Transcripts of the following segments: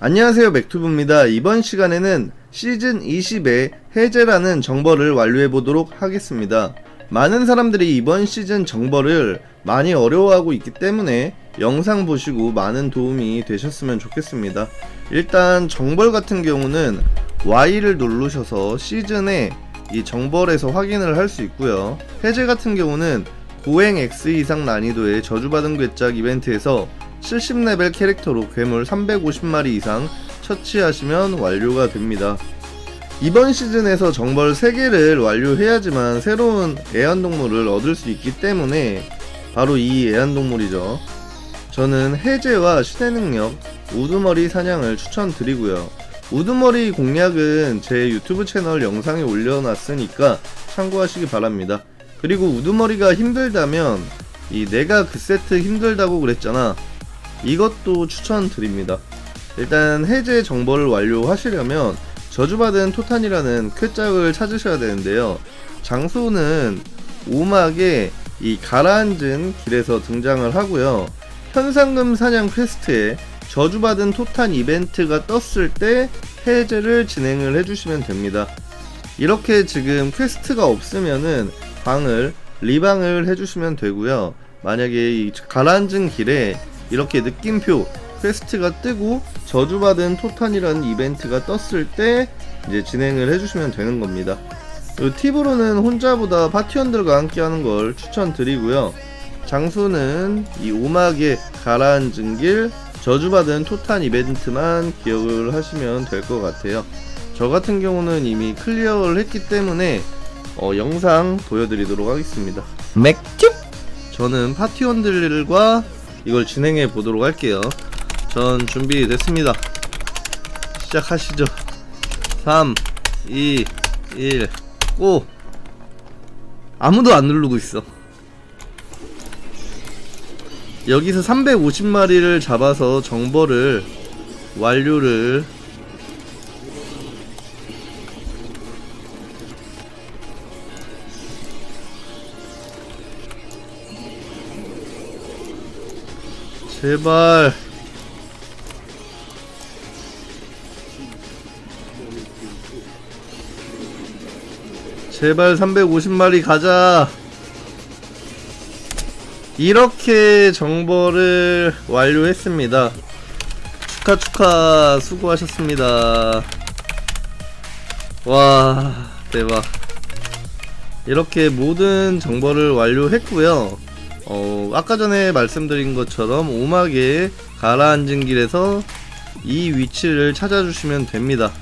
안녕하세요 맥투브입니다. 이번 시간에는 시즌 20의 해제라는 정벌을 완료해 보도록 하겠습니다. 많은 사람들이 이번 시즌 정벌을 많이 어려워하고 있기 때문에 영상 보시고 많은 도움이 되셨으면 좋겠습니다. 일단 정벌 같은 경우는 Y를 누르셔서 시즌에 이 정벌에서 확인을 할 수 있고요. 해제 같은 경우는 고행 X 이상 난이도의 저주받은 괴짝 이벤트에서 70레벨 캐릭터로 괴물 350마리 이상 처치하시면 완료가 됩니다. 이번 시즌에서 정벌 3개를 완료해야지만 새로운 애완동물을 얻을 수 있기 때문에 바로 이 애완동물이죠. 저는 해제와 신의 능력, 우두머리 사냥을 추천드리고요. 우두머리 공략은 제 유튜브 채널 영상에 올려놨으니까 참고하시기 바랍니다. 그리고 우두머리가 힘들다면 이 내가 그 세트 힘들다고 그랬잖아. 이것도 추천드립니다. 일단 해제 정보를 완료하시려면 저주받은 토탄이라는 쾌짝을 찾으셔야 되는데요. 장소는 오막의 이 가라앉은 길에서 등장을 하고요. 현상금 사냥 퀘스트에 저주받은 토탄 이벤트가 떴을 때 해제를 진행을 해주시면 됩니다. 이렇게 지금 퀘스트가 없으면은 방을 리방을 해주시면 되고요. 만약에 이 가라앉은 길에 이렇게 느낌표 퀘스트가 뜨고 저주받은 토탄이라는 이벤트가 떴을 때 이제 진행을 해주시면 되는 겁니다. 이 팁으로는 혼자보다 파티원들과 함께 하는 걸 추천드리고요. 장소는 이 오막의 가라앉은 길 저주받은 토탄 이벤트만 기억을 하시면 될 것 같아요. 저 같은 경우는 이미 클리어를 했기 때문에 어, 영상 보여드리도록 하겠습니다. 맥주 저는 파티원들과 이걸 진행해 보도록 할게요. 전 준비됐습니다. 시작하시죠. 3, 2, 1, 고! 아무도 안 누르고 있어. 여기서 350마리를 잡아서 정보를 완료를 제발. 제발 350마리 가자. 이렇게 정보를 완료했습니다. 축하 축하 수고하셨습니다. 와 대박. 이렇게 모든 정보를 완료했고요 어, 아까 전에 말씀드린 것처럼 오막에 가라앉은 길에서 이 위치를 찾아주시면 됩니다.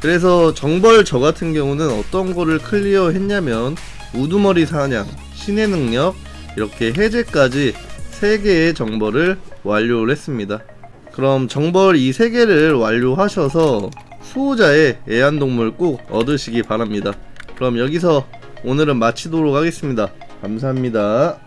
그래서 정벌 저 같은 경우는 어떤 거를 클리어 했냐면 우두머리 사냥, 신의 능력, 이렇게 해제까지 3개의 정벌을 완료를 했습니다. 그럼 정벌 이 3개를 완료하셔서 수호자의 애완동물 꼭 얻으시기 바랍니다. 그럼 여기서 오늘은 마치도록 하겠습니다. 감사합니다.